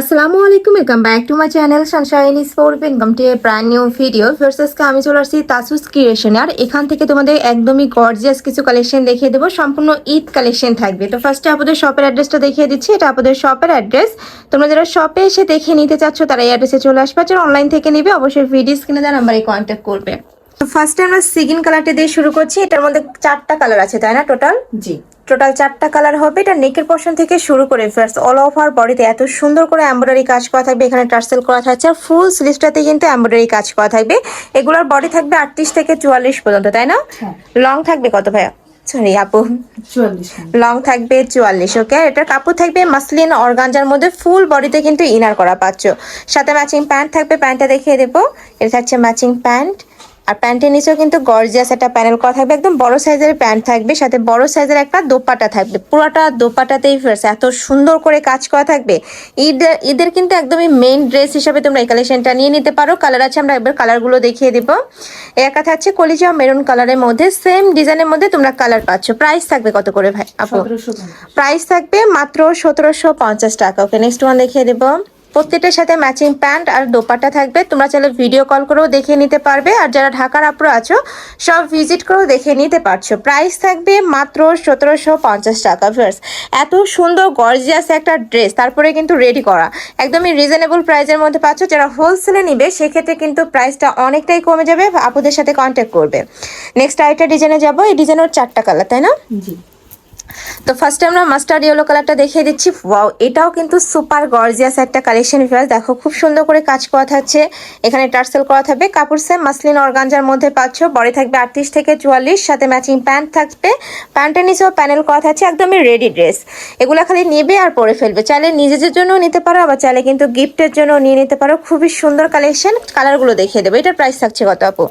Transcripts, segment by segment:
আসসালামু আলাইকুম welcome back to my channel sunshine is for income to a brand new video ভার্সেসকে আমি চলে আসছি তাসুস ক্রিয়েশন আর এখান থেকে তোমাদের একদমই গর্জিয়াস কিছু কালেকশন দেখিয়ে দেবো। সম্পূর্ণ ঈদ কালেকশন থাকবে। তো ফার্স্টে আপনাদের শপের অ্যাড্রেসটা দেখিয়ে দিচ্ছি। এটা আপনাদের শপের অ্যাড্রেস তোমরা যারা শপে এসে দেখে নিতে চাচ্ছ, তারা এই অ্যাড্রেসে চলে আসবে। যারা অনলাইন থেকে নিবে, অবশ্যই ভিডিও স্ক্রিনে দেওয়া নাম্বারে কন্ট্যাক্ট করবে। ফার্স্টে আমরা সিগিন কালারটা দিয়ে শুরু করছি। এটার মধ্যে চারটা কালার আছে, তাই না টোটাল জি। টোটাল চারটা কালার হবে। এটা নেকের পোর্শন থেকে শুরু করে ফার্স্ট অল ওভার বডিতে এত সুন্দর করে এমব্রয়ডারি কাজ করা থাকবে। এখানে টার্সেল করা থাকছে আর ফুল স্লিভসটাতে কিন্তু এমব্রয়ডারি কাজ করা থাকবে। এগুলোর বডি থাকবে আটত্রিশ থেকে চুয়াল্লিশ পর্যন্ত তাই না? হ্যাঁ। লং থাকবে কত ভাইয়া? সরি আপু। লং থাকবে চুয়াল্লিশ ওকে এটার কাপড় থাকবে মাসলিন অর্গানজার মধ্যে ফুল বডিতে কিন্তু ইনার করা পাচ্ছ। সাথে ম্যাচিং প্যান্ট থাকবে প্যান্টটা দেখিয়ে দেবো। এটা থাকছে ম্যাচিং প্যান্ট আর প্যান্টের নিচেও কিন্তু গর্জিয়াস একটা প্যানেল করা থাকবে। একদম বড় সাইজের প্যান্ট থাকবে সাথে বড় সাইজের একটা দোপাটা থাকবে। পুরোটা দোপাটাতেই ফেরস এত সুন্দর করে কাজ করা থাকবে। ঈদের ঈদের কিন্তু একদমই মেইন ড্রেস হিসাবে তোমরা এই কালেকশনটা নিয়ে নিতে পারো। কালার আছে আমরা একবার কালারগুলো দেখিয়ে দিব। একা থাকছে কলিজা মেরুন কালারের মধ্যে। সেম ডিজাইনের মধ্যে তোমরা কালার পাচ্ছ। প্রাইস থাকবে কত করে ভাই? আপু? প্রাইস থাকবে মাত্র সতেরোশো পঞ্চাশ টাকা। ওকে নেক্সট ওয়ান দেখিয়ে দেবো। প্রত্যেকটার সাথে ম্যাচিং প্যান্ট আর দোপাট্টা থাকবে। তোমরা চাইলে ভিডিও কল করেও দেখে নিতে পারবে। আর যারা ঢাকার আপরো আছো, সব ভিজিট করেও দেখে নিতে পারছ। প্রাইস থাকবে মাত্র সতেরোশো পঞ্চাশ টাকা। ফার্স্ট এত সুন্দর গর্জিয়াস একটা ড্রেস তারপরে কিন্তু রেডি করা। একদমই রিজনেবল প্রাইসের মধ্যে পাচ্ছ। যারা হোলসেলে নিবে, সেক্ষেত্রে কিন্তু প্রাইসটা অনেকটাই কমে যাবে। আপুদের সাথে কন্ট্যাক্ট করবে। নেক্সট আরেকটা ডিজাইনে যাব। এই ডিজাইনের চারটা কালার তাই না? জি। তো ফার্স্টে আমরা মাস্টার্ড ইয়েলো কালারটা দেখিয়ে দিচ্ছি। ওয়াও এটাও কিন্তু সুপার গর্জিয়াস একটা কালেকশন ফিয়ার দেখো খুব সুন্দর করে কাজ করা থাকছে এখানে টার্সেল করা থাকবে কাপড় সেম মাসলিন অর্গানজার মধ্যে পাচ্ছ। বডি থাকবে আটত্রিশ থেকে চুয়াল্লিশ। সাথে ম্যাচিং প্যান্ট থাকবে। প্যান্টের নিচেও প্যানেল করা থাকছে একদমই রেডি ড্রেস এগুলো খালি নেবে আর পরে ফেলবে। চাইলে নিজেদের জন্যও নিতে পারো আবার চাইলে কিন্তু গিফটের জন্য নিয়ে নিতে পারো। খুবই সুন্দর কালেকশন কালারগুলো দেখিয়ে দেবো। এটার প্রাইস থাকছে কত আপু?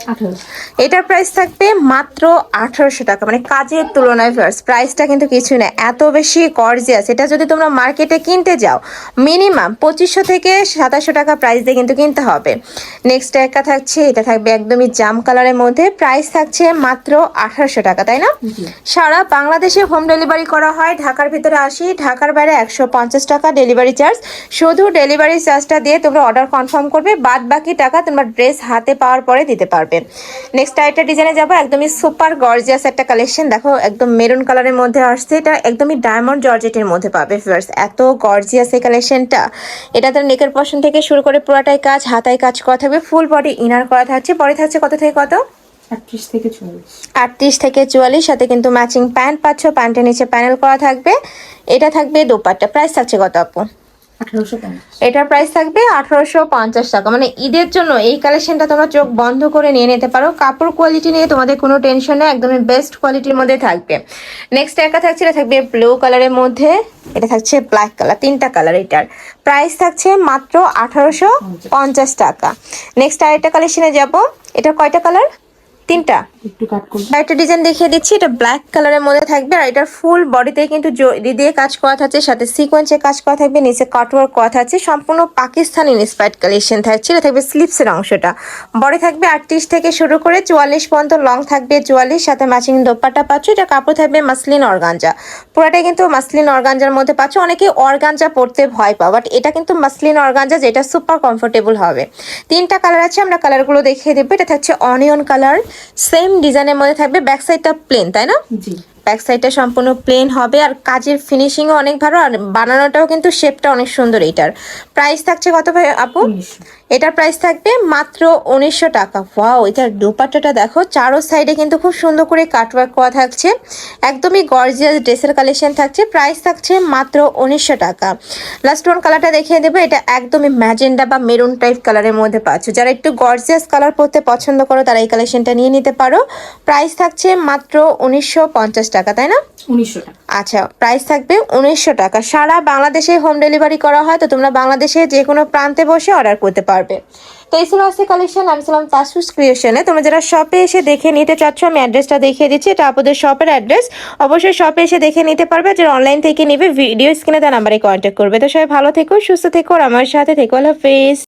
এটার প্রাইস থাকবে মাত্র আঠারোশো টাকা। মানে কাজের তুলনায় ফার্স্ট প্রাইসটা কিন্তু কিছু না এত বেশি গর্জিয়াস এটা যদি তোমরা মার্কেটে কিনতে যাও মিনিমাম পঁচিশশো থেকে সাতাশশো টাকা প্রাইস দিয়ে কিন্তু কিনতে হবে। নেক্সট একটা থাকছে এটা থাকবে একদমই জাম কালারের মধ্যে। প্রাইস থাকছে মাত্র আঠারোশো টাকা তাই না? সারা বাংলাদেশে হোম ডেলিভারি করা হয়। ঢাকার ভিতরে আসি ঢাকার বাইরে একশো পঞ্চাশ টাকা ডেলিভারি চার্জ শুধু ডেলিভারি চার্জটা দিয়ে তোমরা অর্ডার কনফার্ম করবে বাদ বাকি টাকা তোমরা ড্রেস হাতে পাওয়ার পরে দিতে পারবে। নেক্সট আরেকটা ডিজাইনে যাব একদমই সুপার গর্জিয়াস একটা কালেকশন দেখো একদম মেরুন কালারের মধ্যে এটা একদমই ডায়মন্ড জর্জেটের মধ্যে পাবে ফার্স্ট এত গর্জিয়াস এই কালেকশনটা এটা তার নেকের পশন থেকে শুরু করে পুরাটাই কাজ হাতায় কাজ করা থাকবে ফুল বডি ইনার করা থাকছে। পরে থাকছে কত থেকে কত? আটত্রিশ থেকে চুয়াল্লিশ। সাথে কিন্তু ম্যাচিং প্যান্ট পাচ্ছ প্যান্টের নিচে প্যানেল করা থাকবে। এটা থাকবে দোপাট্টা। প্রাইস থাকছে কত আপু? এটার প্রাইস থাকবে আঠারোশো পঞ্চাশ টাকা। মানে ঈদের জন্য এই কালেকশনটা তোমরা চোখ বন্ধ করে নিয়ে নিতে পারো। কাপড় কোয়ালিটি নিয়ে তোমাদের কোনো টেনশন নেই, একদমই বেস্ট কোয়ালিটির মধ্যে থাকবে। নেক্সট একটা থাকছে, এটা থাকবে ব্লু কালারের মধ্যে। এটা থাকছে ব্ল্যাক কালার তিনটা কালার এটার। প্রাইস থাকছে মাত্র আঠারোশো পঞ্চাশ টাকা। নেক্সট আরেকটা কালেকশনে যাব। এটা কয়টা কালার তিনটা? একটু ডিজাইন দেখিয়ে দিচ্ছি এটা ব্ল্যাক কালারের মধ্যে থাকবে আর এটার ফুল বডিতে কিন্তু জরি দিয়ে কাজ করা থাকছে সাথে সিকোয়েন্সে কাজ করা থাকবে নিচে কাটওয়ার্ক করা থাকছে সম্পূর্ণ পাকিস্তানি ইন্সপায়ার্ড কালেকশন থাকছে এটা থাকবে স্লিপসের অংশটা। বডি থাকবে আটত্রিশ থেকে শুরু করে চুয়াল্লিশ পর্যন্ত লং থাকবে চুয়াল্লিশ সাথে ম্যাচিং দোপাট্টা পাচ্ছ এটা কাপড় থাকবে মাসলিন অর্গানজা পুরোটাই কিন্তু মাসলিন অর্গানজার মধ্যে পাচ্ছ অনেকে অর্গানজা পরতে ভয় পাও বাট এটা কিন্তু মাসলিন অর্গানজা যেটা সুপার কমফোর্টেবল হবে। তিনটা কালার আছে আমরা কালারগুলো দেখিয়ে দেবো এটা থাকছে অনিয়ন কালার সেম ডিজাইনের মধ্যে থাকবে ব্যাক সাইডটা প্লেন তাই না? জি। ব্যাক সাইডটা সম্পূর্ণ প্লেন হবে আর কাজের ফিনিশিংও অনেক ভালো আর বানানোটাও কিন্তু শেপটা অনেক সুন্দর এইটার প্রাইস থাকছে কত ভাই আপু? এটার প্রাইস থাকবে মাত্র উনিশশো টাকা। ওয়াও এটার দোপাট্টাটা দেখো চারো সাইডে কিন্তু খুব সুন্দর করে কাটওয়ার্ক করা থাকছে। একদমই গর্জিয়াস ড্রেসের কালেকশন থাকছে প্রাইস থাকছে মাত্র উনিশশো টাকা। লাস্ট ওয়ান কালারটা দেখিয়ে দেবো এটা একদমই ম্যাজেন্ডা বা মেরুন টাইপ কালারের মধ্যে পাচ্ছ। যারা একটু গর্জিয়াস কালার পরতে পছন্দ করো তারা এই কালেকশনটা নিয়ে নিতে পারো। প্রাইস থাকছে মাত্র উনিশশো পঞ্চাশ টাকা তাই না? উনিশশো টাকা। আচ্ছা প্রাইস থাকবে উনিশশো টাকা। সারা বাংলাদেশে হোম ডেলিভারি করা হয় তো তোমরা বাংলাদেশে যে কোনো প্রান্তে বসে অর্ডার করতে পারবে। তো এই ছিল আজকে কালেকশন আমি ছিলাম তাসুস ক্রিয়েশনে তোমরা যারা শপে এসে দেখে নিতে চাচ্ছ আমি অ্যাড্রেসটা দেখিয়ে দিচ্ছি। এটা আপনাদের শপের অ্যাড্রেস অবশ্যই শপে এসে দেখে নিতে পারবে যারা অনলাইন থেকে নিবে ভিডিও স্ক্রিনে তার নাম্বারে কন্ট্যাক্ট করবে। তো সবাই ভালো থেকো সুস্থ থেকো আর আমার সাথে থেকো আল্লাহ হাফেজ।